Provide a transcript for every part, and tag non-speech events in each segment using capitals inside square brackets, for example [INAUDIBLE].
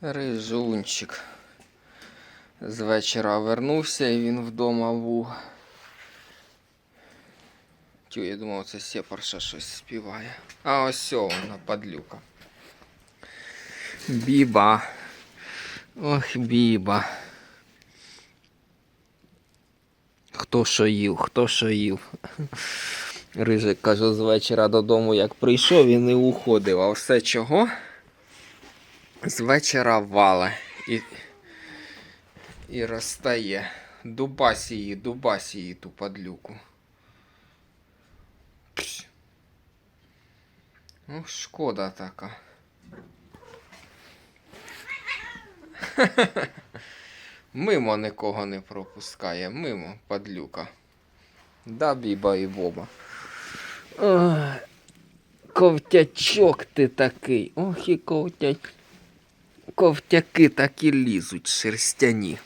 Рижунчик. З вечора вернувся і він вдома був. Тю, я думав, це сепарша щось співає. А ось вона падлюка. Біба. Ох, біба. Хто що їв, хто що їв. Рижик каже, з вечора додому, як прийшов, він і уходив. А все чого? З вечора вале і, і розстає. Дубась її, дубась її ту падлюку. Ну, шкода така. [LAUGHS] Мимо нікого не пропускає, мимо падлюка. Да, біба і боба. Ой, ковтячок ти такий. Ох і ковтяч. Ковтяки такі лізуть шерстяні.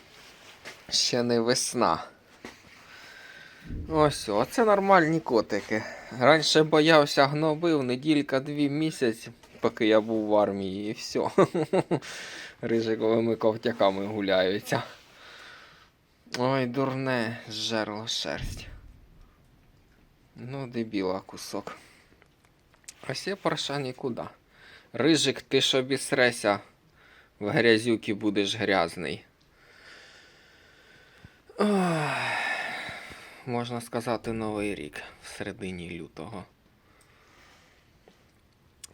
Ще не весна. Ось, оце нормальні котики. Раніше боявся гнобив, неділька дві місяць, поки я був в армії, і все. [LAUGHS] Рижиковими ковтяками гуляються. Ой, дурне, зжерло шерсть. Ну, дебіла кусок. Ось я парша нікуди. Рижик, ти ж обісреся. В грязюки будеш грязний. Ох, можна сказати, новий рік в середині лютого.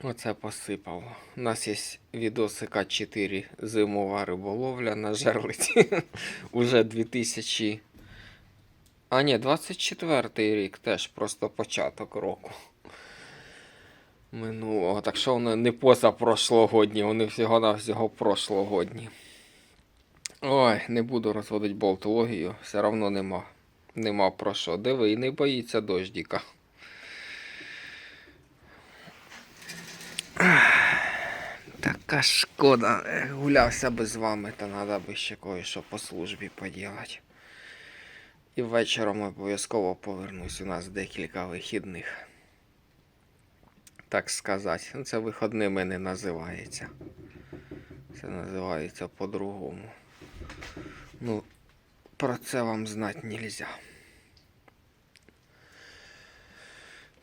Оце посипав. У нас є відосика 4 зимова риболовля на жерлиці. [LAUGHS] Уже 2000. А ні, 24 рік теж просто початок року. Минулого. Так що вони не позапрошлогодні, вони всього-навсього прошлогодні. Ой, не буду розводити болтологію, все одно нема. Нема про що. Диви, і не боїться дождіка. Така шкода. Гулявся би з вами, та треба би ще кое-що по службі поділати. І вечором обов'язково повернусь. У нас декілька вихідних. Так сказати. Ну, Це виходними не називається. Це називається по-другому. Ну, про це вам знати нельзя.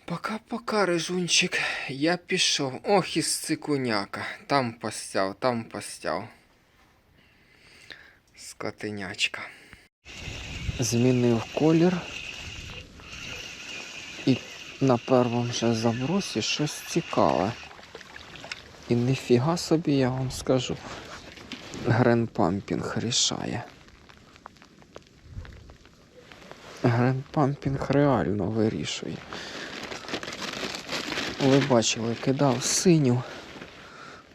Пока-пока, рижунчик. Я пішов. Ох, із цикуняка. Там постяв, там постяв. Скотинячка. Змінив колір. На першому забросі щось цікаве. І ніфіга собі, я вам скажу. Гренпампінг рішає. Гренпампінг реально вирішує. Ви бачили, кидав синю,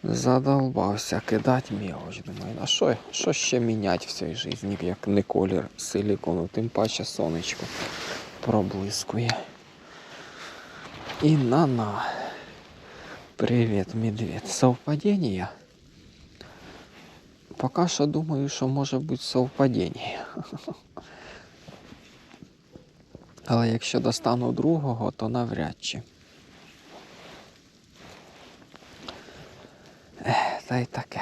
задолбався кидати мелоч. Думаю, а що, що ще міняти в цій житті, як не колір силікону, тим паче сонечко проблискує. І на-на. Привіт, медведь. Совпадіння? Поки що думаю, що може бути совпадіння. [LAUGHS] Але якщо достану другого, то навряд чи. Ех, Та й таке.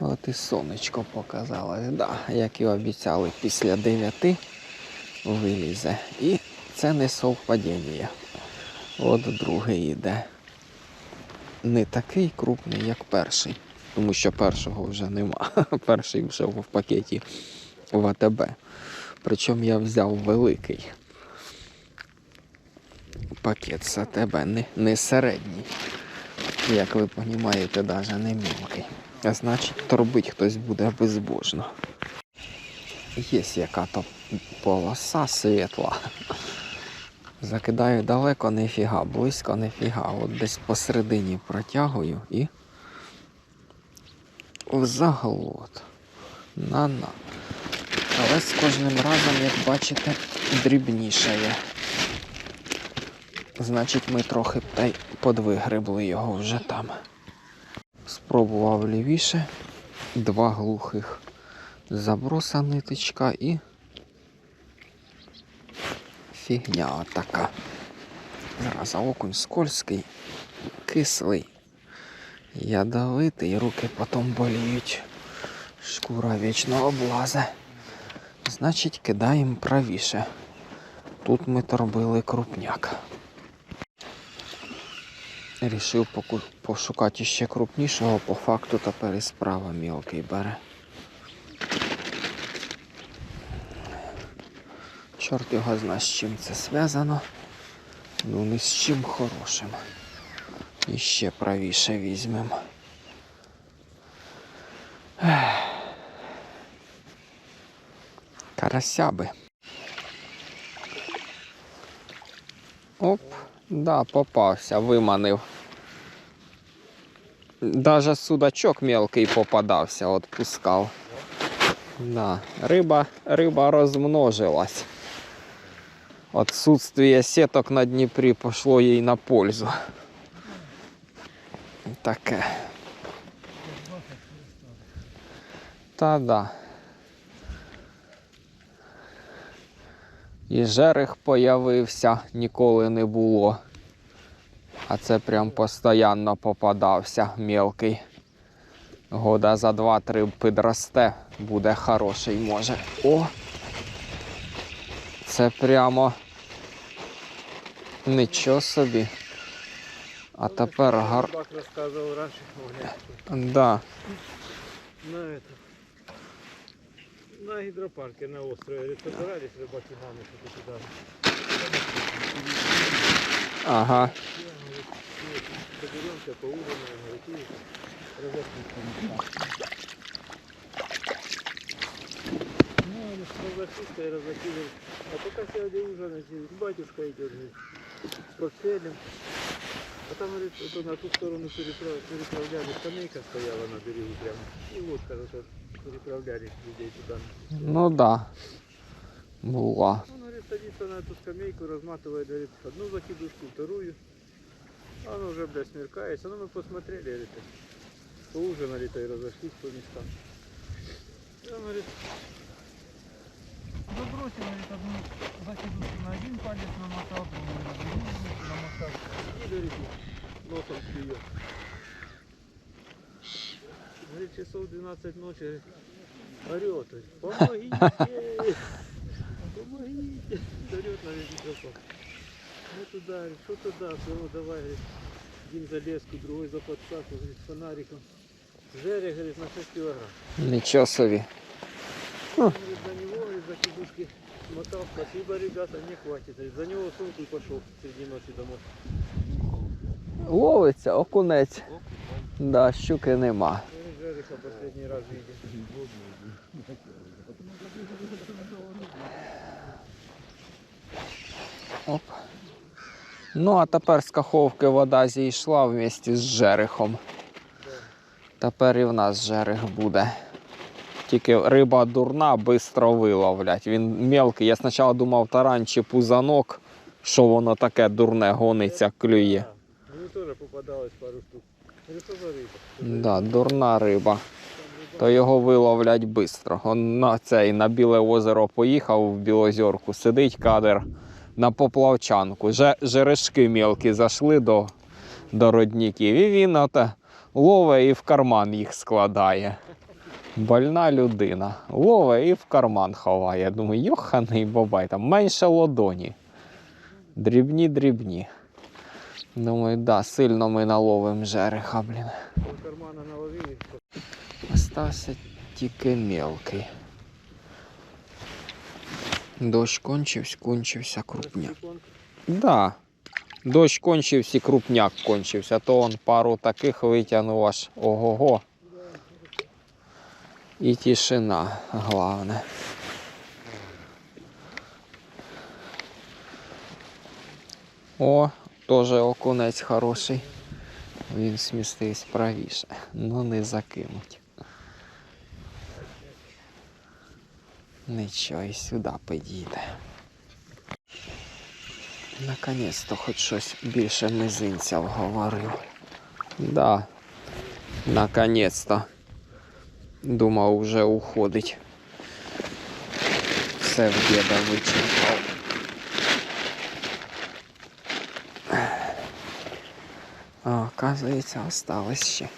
От і сонечко показалось, да, як і обіцяли, після 9 вилізе. І це не совпадіння. От другий йде. Не такий крупний, як перший. Тому що першого вже нема. [LAUGHS] Перший вже в пакеті в АТБ. Причому я взяв великий пакет з АТБ, не, не середній. Як ви розумієте, навіть не мілкий. А значить, торбить хтось буде безбожно. Є яка-то полоса світла. Закидаю далеко нефіга, близько нефіга. От десь посередині протягую і в заглот. На-на. Але з кожним разом, як бачите, дрібнішає. Значить, ми трохи та й подвигребли його вже там. Спробував лівіше, два глухих заброса ниточка і фігня така. Зараз окунь скользкий, кислий. Ядовитий, руки потім боліють. Шкура вічно облазе. Значить, кидаємо правіше. Тут ми торбили крупняк. Рішив пошукати ще крупнішого, по факту тепер і справа мілкий бере. Чорт його зна, з чим це зв'язано. Ну не з чим хорошим. І ще правіше візьмемо. Карасяби. Оп, да, попався, виманив. Даже судачок мелкий попадався, отпускав. Да, риба, риба розмножилась. Отсутствие сеток на Дніпрі пошло їй на пользу. Таке. Та да. І жерех появився, ніколи не було. А це прям постійно попадався мелкий. Года за два-три підросте, буде хороший може. О! Це прямо нічого собі. А тепер гар... Бак рассказывал раньше, Оля, Да. на это, на гидропарке на острове. Говорит, собирались рыбаки на ночь вот туда. Ага. Я, говорит, соберемся, поужинаем, говорит, и разошлись. Ну, они разошлись, и разошлись, говорит, а пока сядем ужинать, говорит, батюшка идет, говорит, с портфелем. А там, говорит, вот на ту сторону переправ- переправляли, скамейка стояла на берегу прямо. И лодка вот переправляли людей туда. Ну да. Була. Он, говорит, садится на эту скамейку, разматывает, говорит, одну закидушку, вторую. А оно уже, блядь, смеркается. Ну, мы посмотрели, говорит, поужинали-то и разошлись по местам. И он, говорит, забросил, говорит, одну закидушку на один палец намотал, другую на другую намотал. И, говорит, носом клюет. Говорит, часов 12 ночи, говорит, орет, говорит, помогите! Помогите! Орет на весь микрофон. Ну туда, говорит, что туда, все, давай, один за леску, другой за подсаку, говорит, фонариком. Жерех, говорит, на 6 килограмм. Нічого собі. Он, говорит, за него, говорит, за кидушки мотал, спасибо, ребята, не хватит. Говорит, за него сумку и пошел среди ночи домой. Ловиться, окунець. Да, щуки нема. Видел. Оп. Ну, а тепер з каховки вода зійшла вместе з жерехом. Тепер і в нас жерех буде. Тільки риба дурна, швидко виловлять. Він мелкий. Я спочатку думав тарань чи пузанок, що воно таке дурне гониться, клює. Мне тоже попадалось пару штук. Да, дурна риба. То його виловлять швидко. Он на цей на біле озеро поїхав в Білозорку, сидить кадр на поплавчанку. Же, жерешки мілкі зайшли до, до родників. І він лове і в карман їх складає. Больна людина. Лове і в карман ховає. Думаю, йоханий бабай, там менше ладоні. Дрібні, дрібні. Думаю, да, сильно ми наловимо жереха, блін. Остався тільки мелкий. Дощ кончився, кончився крупняк. Да. Дощ кончився крупняк кончився. То он пару таких витягнув аж ого-го. І тишина, головне. О, теж окунець хороший. Він смістився правіше. Ну не закинуть. Нічого, і сюди підійде. Наконець-то хоч щось більше мизинця вговорив. Да. Наконець-то. Думав, вже уходить. Все в діда вичерпав. А, оказується, осталось ще.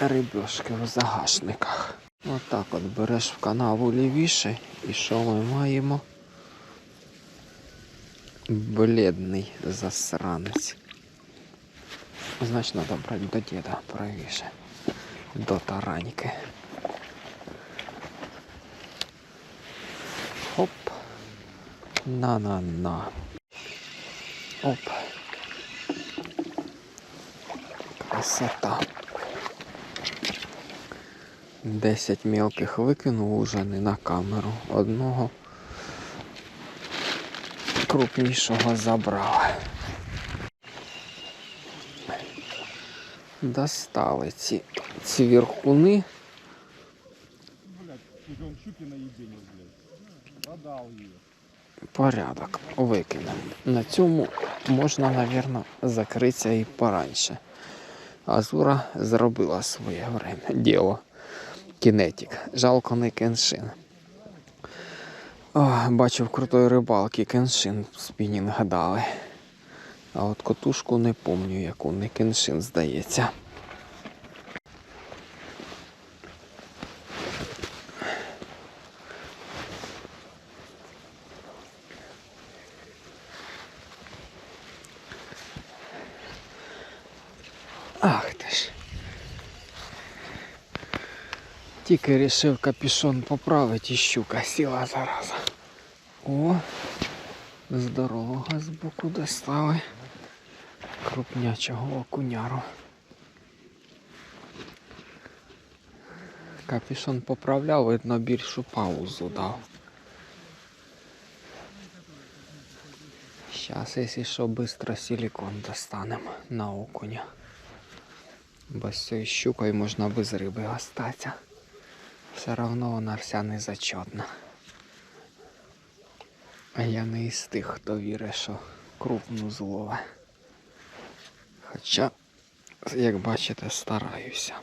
рибешки в загашниках. Отак от береш в канаву лівіше і що ми маємо? Бледний засранець. Значно добре до діда правіше. До тараньки. Хоп. На-на-на. Оп. Красота. Десять мелких викинув уже не на камеру. Одного крупнішого забрав. Достали ці. Продал ее. Порядок викинемо. На цьому можна, напевно, закритися і пораньше. Азура зробила своє время. Діло. Кінетик. Жалко не кеншин. О, бачив крутої рибалки кеншин спінінг дали. А от котушку не помню, яку не кеншин здається. Ах ти ж. Тільки рішив капюшон поправити і щука сіла зараза. О, здорового збоку достали. Крупнячого окуняру. Капюшон поправляв, видно, більшу паузу дав. Зараз, якщо що, швидко силикон достанемо на окуня. Бо з цією щукою можна без риби остатися. Все одно вона вся незачетна. А я не із тих, хто вірить, що крупну злове. Хоча, як бачите, стараюся.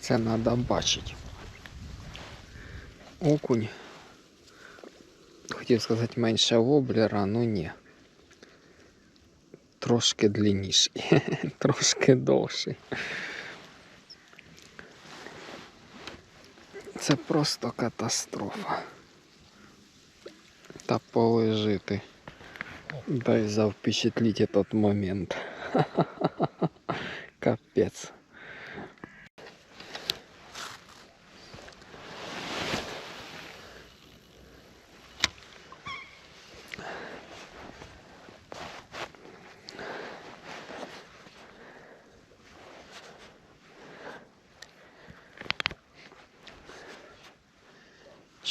Це треба бачити. Окунь. Хотів сказати менше воблера, ну ні. Трошки длинніший, [LAUGHS] трошки довший. Це просто катастрофа. Та полежити. Дай завпечатліть этот момент. [LAUGHS] Капець.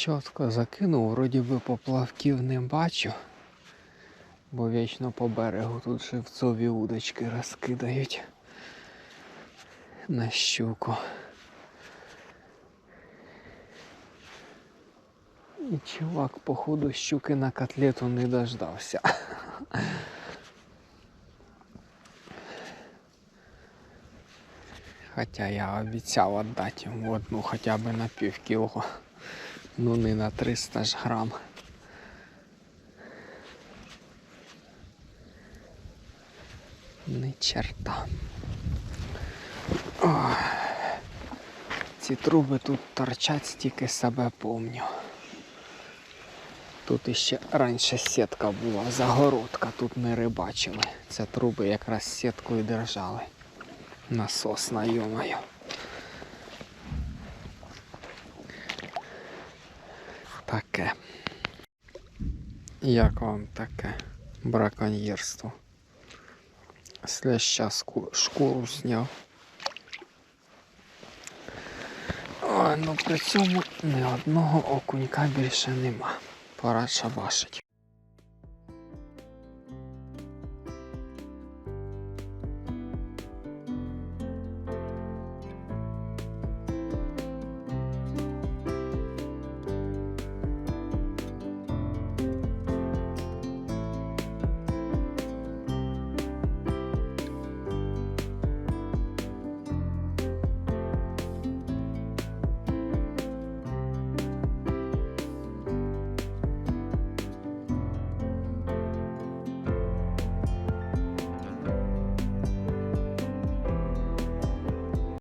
Чітко закинув, вроді би поплавків не бачу, бо вічно по берегу тут живцові удочки розкидають на щуку. І чувак, походу, щуки на котлету не дождався. Хоча я обіцяв віддати йому одну хоча б на пів кіло. Ну не на 300 ж грам. Ни черта. Ох. Ці труби тут торчать, стільки себе помню. Тут іще раніше сітка була, загородка, тут не рибачили. Це труби якраз сіткою держали. Насос на йомаю. Таке. Як вам таке браконьєрство? Слеща шкуру зняв. Ой, ну при цьому ні одного окунька більше нема. Пора шабашить.